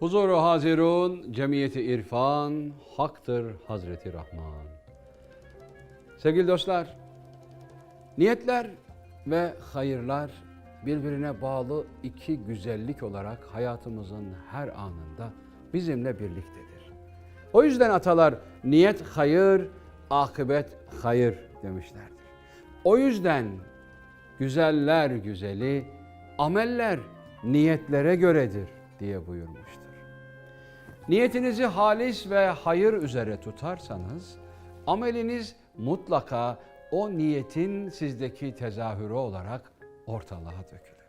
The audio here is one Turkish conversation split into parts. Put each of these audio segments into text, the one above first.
Huzuru hazirun, cemiyeti irfan, haktır Hazreti Rahman. Sevgili dostlar, niyetler ve hayırlar birbirine bağlı iki güzellik olarak hayatımızın her anında bizimle birliktedir. O yüzden atalar niyet hayır, akıbet hayır demişlerdir. O yüzden güzeller güzeli, ameller niyetlere göredir diye buyurmuştur. Niyetinizi halis ve hayır üzere tutarsanız ameliniz mutlaka o niyetin sizdeki tezahürü olarak ortalığa dökülür.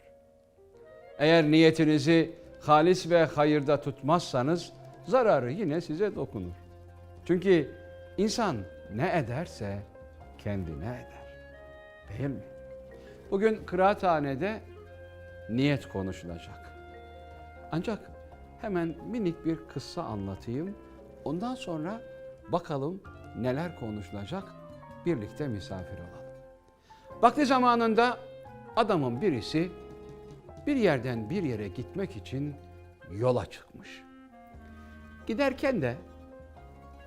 Eğer niyetinizi halis ve hayırda tutmazsanız zararı yine size dokunur. Çünkü insan ne ederse kendine eder. Değil mi? Bugün kıraathanede niyet konuşulacak. Ancak hemen minik bir kıssa anlatayım. Ondan sonra bakalım neler konuşulacak. Birlikte misafir olalım. Vakti zamanında adamın birisi bir yerden bir yere gitmek için yola çıkmış. Giderken de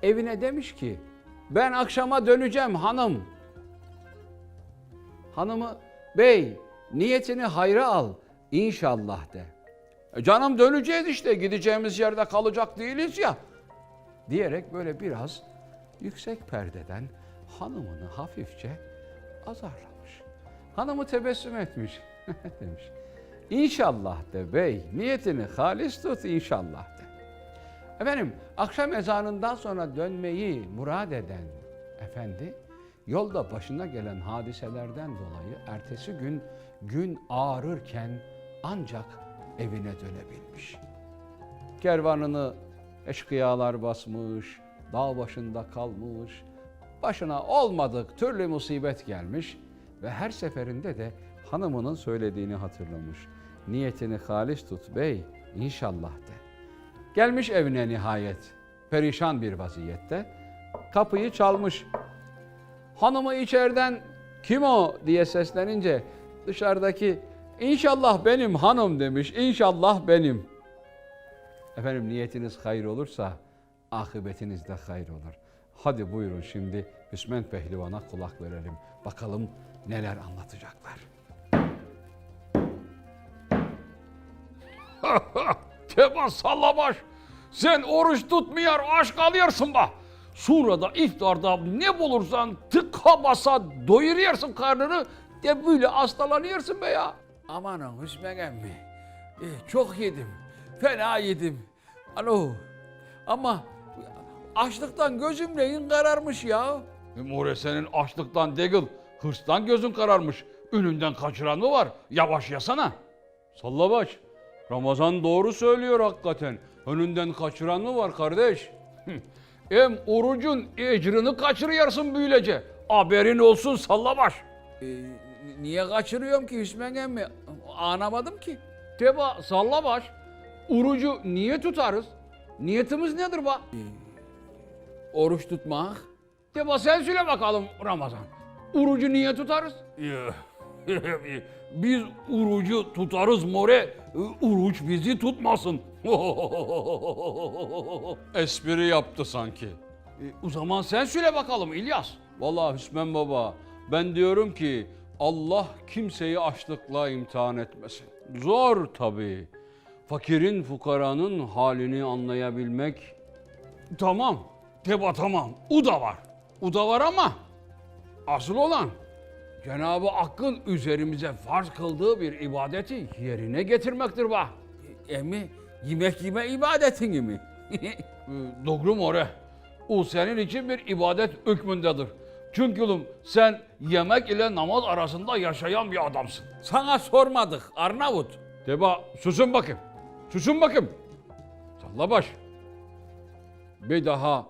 evine demiş ki ben akşama döneceğim hanım. Hanımı bey niyetini hayra al inşallah de. "E canım döneceğiz işte gideceğimiz yerde kalacak değiliz ya. Diyerek böyle biraz yüksek perdeden hanımını hafifçe azarlamış. Hanımı tebessüm etmiş. demiş. İnşallah de bey niyetini halis tut inşallah de. Efendim akşam ezanından sonra dönmeyi murad eden efendi yolda başına gelen hadiselerden dolayı ertesi gün gün ağrırken ancak evine dönebilmiş. Kervanını eşkıyalar basmış, dağ başında kalmış, başına olmadık türlü musibet gelmiş ve her seferinde de hanımının söylediğini hatırlamış. Niyetini halis tut bey inşallah de. Gelmiş evine nihayet perişan bir vaziyette kapıyı çalmış. Hanımı içeriden kim o diye seslenince dışarıdaki inşallah benim hanım demiş. İnşallah benim. Efendim niyetiniz hayır olursa akıbetiniz de hayır olur. Hadi buyurun şimdi Hüsmen Pehlivan'a kulak verelim. Bakalım neler anlatacaklar. Teba sallabaş. Sen oruç tutmuyor, aşk alıyorsun ba. Sonra da iftarda ne bulursan tıka basa doyuruyorsun karnını. De böyle hastalanıyorsun be ya. Amanın Hüsmen emmi. e, çok yedim. Fena yedim. Alo. Ama açlıktan gözüm rehin kararmış ya. E, More senin açlıktan değil, hırstan gözün kararmış. Önünden kaçıran mı var? Yavaş yasana. Sallabaş, Ramazan doğru söylüyor hakikaten. Önünden kaçıran mı var kardeş? Hem orucun ecrini kaçırıyorsun böylece. Haberin olsun sallabaş. E, niye kaçırıyorum ki Hüsmen emmi? Anlamadım ki. Teba sallabaş. Orucu niye tutarız? Niyetimiz nedir ba? Oruç tutmak. Teba sen söyle bakalım Ramazan. Orucu niye tutarız? Biz orucu tutarız more. Oruç bizi tutmasın. Espri yaptı sanki. E, o zaman sen söyle bakalım İlyas. Vallahi Hüsmen Baba, ben diyorum ki Allah kimseyi açlıkla imtihan etmesin. Zor tabii. Fakirin, fukaranın halini anlayabilmek Tamam. Teba tamam. O da var. O da var ama asıl olan Cenab-ı Hakk'ın üzerimize farz kıldığı bir ibadeti yerine getirmektir ba. Emmi yemek yeme ibadetini mi? Doğru mu oraya? O senin için bir ibadet hükmündedir. Çünkü oğlum sen yemek ile namaz arasında yaşayan bir adamsın. Sana sormadık Arnavut. Teba susun bakayım. Susun bakayım. Sallabaş. Bir daha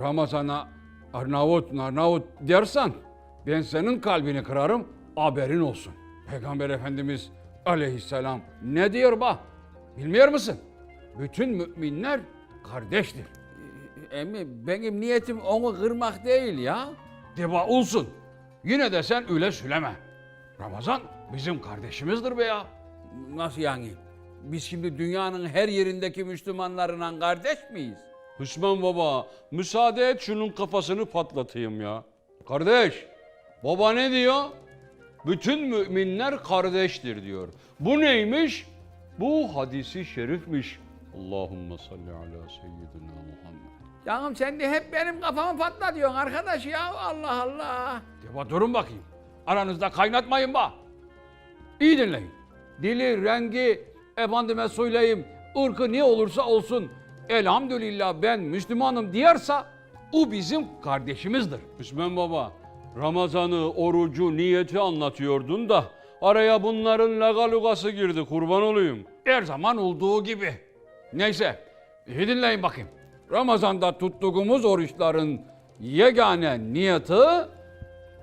Ramazan'a Arnavut Arnavut dersen ben senin kalbini kırarım haberin olsun. Peygamber Efendimiz aleyhisselam ne diyor bak bilmiyor musun? Bütün müminler kardeştir. Emmi benim niyetim onu kırmak değil ya. Deva olsun. Yine de sen öyle söyleme. Ramazan bizim kardeşimizdir be ya. Nasıl yani? Biz şimdi dünyanın her yerindeki Müslümanlarla kardeş miyiz? Hüsmen baba müsaade et şunun kafasını patlatayım ya. Kardeş baba ne diyor? Bütün müminler kardeştir diyor. Bu neymiş? Bu hadisi şerifmiş. Allahümme salli ala seyyidina Muhammed. Canım sen de hep benim kafamı patlatıyorsun arkadaş ya. Allah Allah. Deva durun bakayım. Aranızda kaynatmayın ba. İyi dinleyin. Dili, rengi, efendime söyleyeyim, ırkı ne olursa olsun. Elhamdülillah ben Müslümanım diyarsa o bizim kardeşimizdir. Hüsmen baba, Ramazan'ı, orucu, niyeti anlatıyordun da araya bunların lagalugası girdi kurban olayım. Her zaman olduğu gibi. Neyse, iyi dinleyin bakayım. Ramazan'da tuttuğumuz oruçların yegane niyeti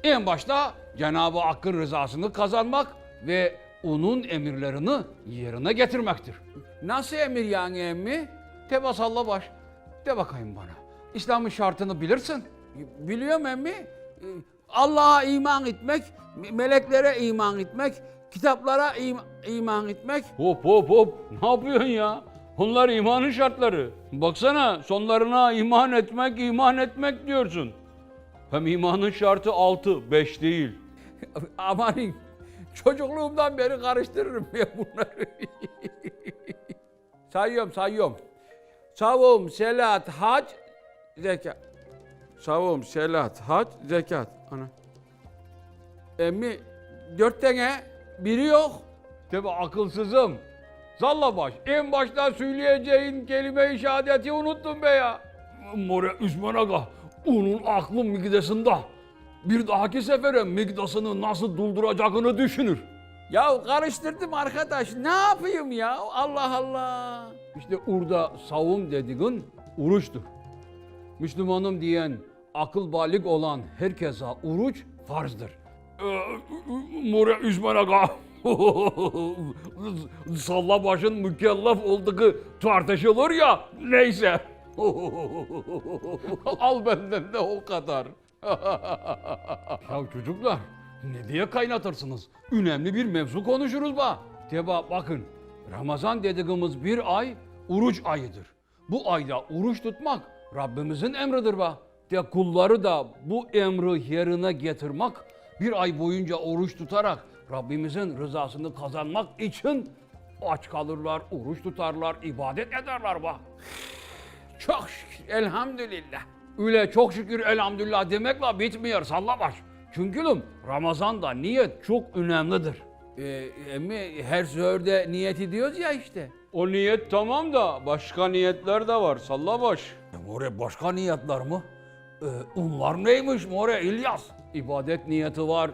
en başta Cenab-ı Hakk'ın rızasını kazanmak ve onun emirlerini yerine getirmektir. Nasıl emir yani emmi? Teba salla baş, de bakayım bana. İslam'ın şartını bilirsin. Biliyorum emmi. Allah'a iman etmek, me- meleklere iman etmek, kitaplara im- iman etmek. Hop hop hop, ne yapıyorsun ya? Bunlar imanın şartları. Baksana sonlarına iman etmek, iman etmek diyorsun. Hem imanın şartı 6, 5 değil. Amanın çocukluğumdan beri karıştırırım ben bunları. sayıyorum sayıyorum. Savum, selat, hac, zekat. Savum, selat, hac, zekat. Ana. Emmi dört tane biri yok. Tabi akılsızım. Zalla baş, en başta söyleyeceğin kelime-i şehadeti unuttun be ya. More Üzmen Aga, onun aklı migdasında. Bir dahaki sefere migdasını nasıl dolduracağını düşünür. Ya karıştırdım arkadaş. Ne yapayım ya? Allah Allah. İşte orada savun dediğin uruçtur. Müslümanım diyen akıl balik olan herkese uruç farzdır. Ee, More Üzmen Aga, salla başın mükellef olduğu tartışılır ya, neyse. Al benden de o kadar. Ya çocuklar, ne diye kaynatırsınız? Önemli bir mevzu konuşuruz ba. Teba bakın Ramazan dediğimiz bir ay uruç ayıdır. Bu ayda uruç tutmak Rabbimizin emridir ba. De kulları da bu emri yerine getirmek bir ay boyunca oruç tutarak Rabbimizin rızasını kazanmak için aç kalırlar, oruç tutarlar, ibadet ederler ba. Çok şükür. Elhamdülillah. Öyle çok şükür elhamdülillah demekle bitmiyor sallabaş. Çünkü oğlum, Ramazan'da niyet çok önemlidir. Ee, emmi her sözde niyet ediyoruz ya işte. O niyet tamam da başka niyetler de var sallabaş. More başka niyetler mi? Ee, onlar neymiş More İlyas? İbadet niyeti var.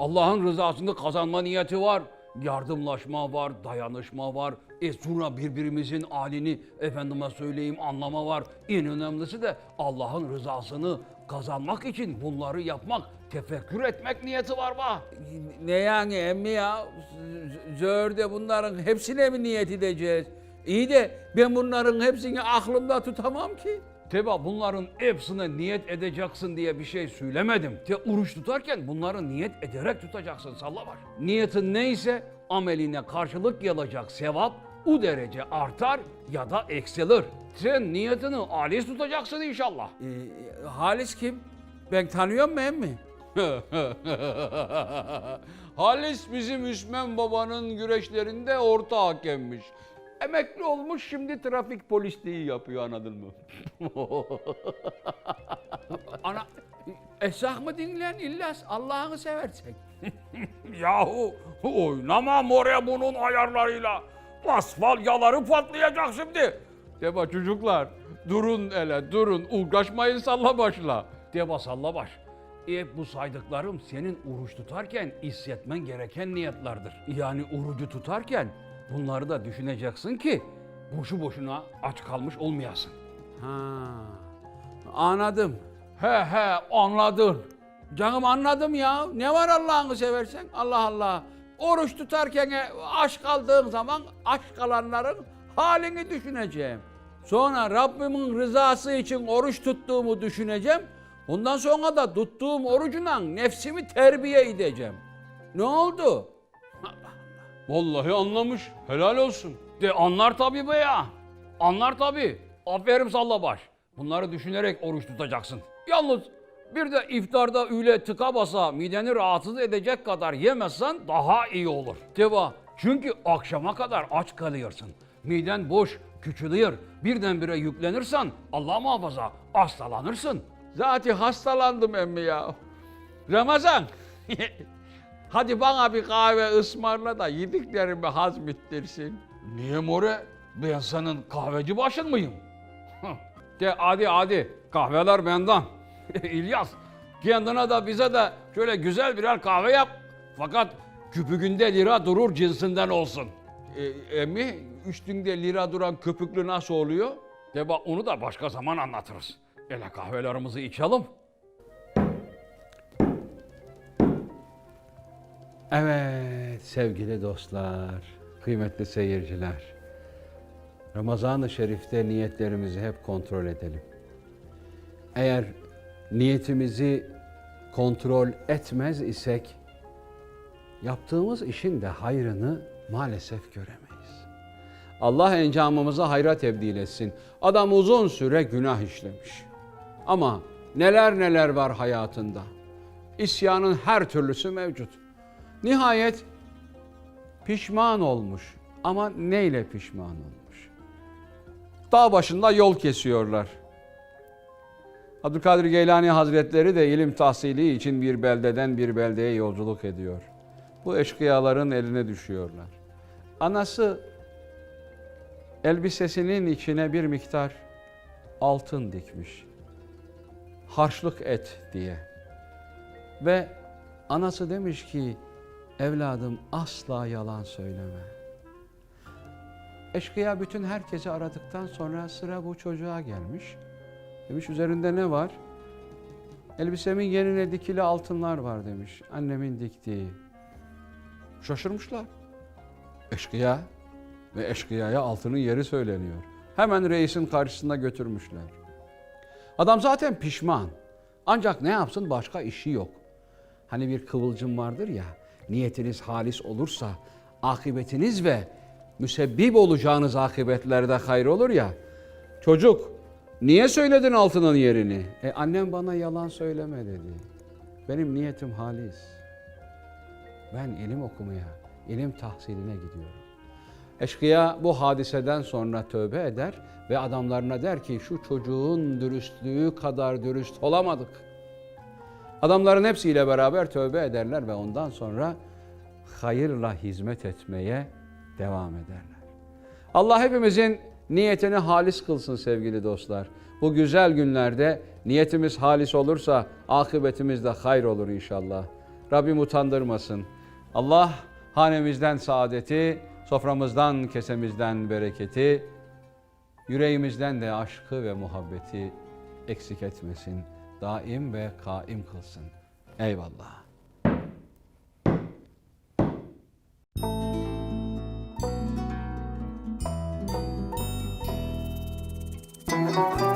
Allah'ın rızasını kazanma niyeti var. Yardımlaşma var, dayanışma var. E sonra birbirimizin halini efendime söyleyeyim anlama var. En önemlisi de Allah'ın rızasını kazanmak için bunları yapmak, tefekkür etmek niyeti var bak. Ne yani emmi ya? Z- Zöğürde bunların hepsine mi niyet edeceğiz? İyi de ben bunların hepsini aklımda tutamam ki. Teba bunların hepsine niyet edeceksin diye bir şey söylemedim. Te oruç tutarken bunları niyet ederek tutacaksın sallabaş. Niyetin neyse ameline karşılık gelecek sevap o derece artar ya da eksilir. Sen niyetini alis tutacaksın inşallah. Ee, Halis kim? Ben tanıyorum mu emmi? Halis bizim Hüsmen babanın güreşlerinde orta hakemmiş. Emekli olmuş şimdi trafik polisliği yapıyor anladın mı? Ana Esah mı dinlen İllas? Allah'ını seversen. Yahu oynama More bunun ayarlarıyla. Asfalyaları patlayacak şimdi. Deba çocuklar durun hele durun uğraşmayın salla başla. Deba salla baş. E bu saydıklarım senin oruç tutarken hissetmen gereken niyetlerdir. Yani orucu tutarken bunları da düşüneceksin ki boşu boşuna aç kalmış olmayasın. Ha, anladım. He he anladın. Canım anladım ya. Ne var Allah'ını seversen? Allah Allah. Oruç tutarken e, aç kaldığın zaman aç kalanların halini düşüneceğim. Sonra Rabbimin rızası için oruç tuttuğumu düşüneceğim. Ondan sonra da tuttuğum orucuna nefsimi terbiye edeceğim. Ne oldu? Vallahi anlamış. Helal olsun. De anlar tabii be ya. Anlar tabii. Aferin sallabaş. Bunları düşünerek oruç tutacaksın. Yalnız bir de iftarda öyle tıka basa mideni rahatsız edecek kadar yemezsen daha iyi olur. Deva. Çünkü akşama kadar aç kalıyorsun. Miden boş, küçülüyor. Birdenbire yüklenirsen Allah muhafaza hastalanırsın. Zaten hastalandım emmi ya. Ramazan. Hadi bana bir kahve ısmarla da yediklerimi hazmettirsin. Niye more? Ben senin kahveci başın mıyım? De hadi hadi kahveler benden. İlyas kendine de bize de şöyle güzel birer kahve yap. Fakat küpüğünde lira durur cinsinden olsun. E, emmi üstünde lira duran köpüklü nasıl oluyor? De bak onu da başka zaman anlatırız. Ele kahvelerimizi içelim. Evet sevgili dostlar, kıymetli seyirciler. Ramazan-ı Şerif'te niyetlerimizi hep kontrol edelim. Eğer niyetimizi kontrol etmez isek yaptığımız işin de hayrını maalesef göremeyiz. Allah encamımıza hayra tebdil etsin. Adam uzun süre günah işlemiş. Ama neler neler var hayatında. İsyanın her türlüsü mevcut. Nihayet pişman olmuş. Ama neyle pişman olmuş? Dağ başında yol kesiyorlar. Abdülkadir Geylani Hazretleri de ilim tahsili için bir beldeden bir beldeye yolculuk ediyor. Bu eşkıyaların eline düşüyorlar. Anası elbisesinin içine bir miktar altın dikmiş. Harçlık et diye. Ve anası demiş ki evladım asla yalan söyleme. Eşkıya bütün herkesi aradıktan sonra sıra bu çocuğa gelmiş. Demiş üzerinde ne var? Elbisemin yerine dikili altınlar var demiş. Annemin diktiği. Şaşırmışlar. Eşkıya ve eşkıyaya altının yeri söyleniyor. Hemen reisin karşısına götürmüşler. Adam zaten pişman. Ancak ne yapsın başka işi yok. Hani bir kıvılcım vardır ya, niyetiniz halis olursa akıbetiniz ve müsebbip olacağınız akıbetlerde hayır olur ya. Çocuk, niye söyledin altının yerini? E annem bana yalan söyleme dedi. Benim niyetim halis. Ben ilim okumaya, ilim tahsiline gidiyorum. Eşkıya bu hadiseden sonra tövbe eder ve adamlarına der ki şu çocuğun dürüstlüğü kadar dürüst olamadık. Adamların hepsiyle beraber tövbe ederler ve ondan sonra hayırla hizmet etmeye devam ederler. Allah hepimizin niyetini halis kılsın sevgili dostlar. Bu güzel günlerde niyetimiz halis olursa akıbetimiz de hayır olur inşallah. Rabbim utandırmasın. Allah hanemizden saadeti, soframızdan kesemizden bereketi, yüreğimizden de aşkı ve muhabbeti eksik etmesin daim ve kaim kılsın. Eyvallah. Müzik